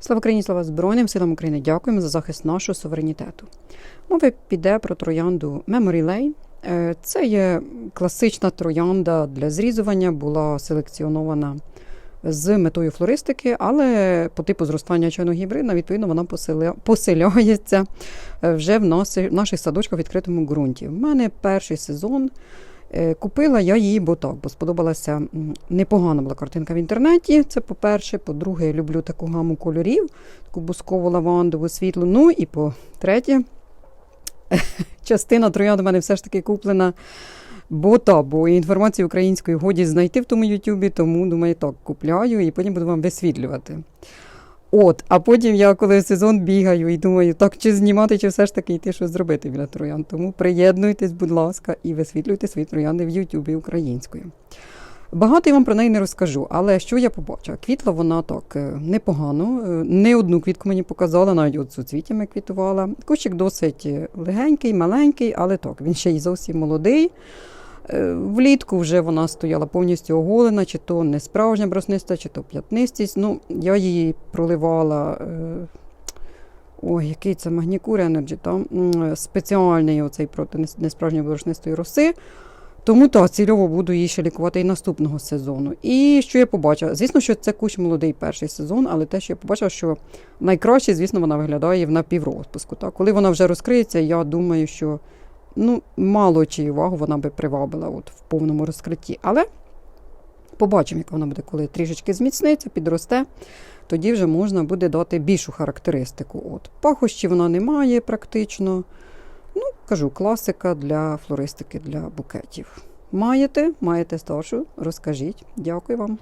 Слава Україні, слава Збройним силам України. Дякуємо за захист нашого суверенітету. Мова піде про троянду Memory Lane. Е, Це є класична троянда для зрізування, була селекціонована з метою флористики, але по типу зростання чайно-гібридна, відповідно, вона поселяється е, вже в наших садочках в відкритому ґрунті. У мене перший сезон. Е, Купила я її, бо так, бо сподобалася непогана була картинка в інтернеті. Це по-перше. По-друге, я люблю таку гаму кольорів, таку бускову лавандову світлу. Ну і по-третє, частина троянд у мене все ж таки куплена. Бо та, бо інформацію українською годі знайти в тому Ютубі, тому думаю, так, купляю і потім буду вам висвітлювати. От, а потім я коли сезон бігаю і думаю, так чи знімати, чи все ж таки йти щось зробити біля троян. Тому приєднуйтесь, будь ласка, і висвітлюйте свої троянди в Ютубі українською. Багато я вам про неї не розкажу, але що я побачила? Квітла вона так е, непогано. е, Не одну квітку мені показала, навіть от суцвіттями квітувала. Кущик досить е, легенький, маленький, але так, він ще й зовсім молодий. Е, Влітку вже вона стояла повністю оголена, чи то не справжня бросниста, чи то п'ятнистість. Ну, я її проливала. е, Ой, який це Магнікур Energy, там спеціальний оцей проти несправжньої борошнистої роси. Тому так, цільово буду її ще лікувати і наступного сезону. І що я побачила? Звісно, що це кущ молодий перший сезон, але те, що я побачила, що найкраще, звісно, вона виглядає в напіврозпуску. Так? Коли вона вже розкриється, я думаю, що ну, мало чию увагу вона би привабила от, в повному розкритті. Але побачимо, як вона буде, коли трішечки зміцниться, підросте. Тоді вже можна буде дати більшу характеристику. От. Пахощі вона не має практично. Ну, кажу, класика для флористики, для букетів. Маєте, маєте старшу, розкажіть. Дякую вам.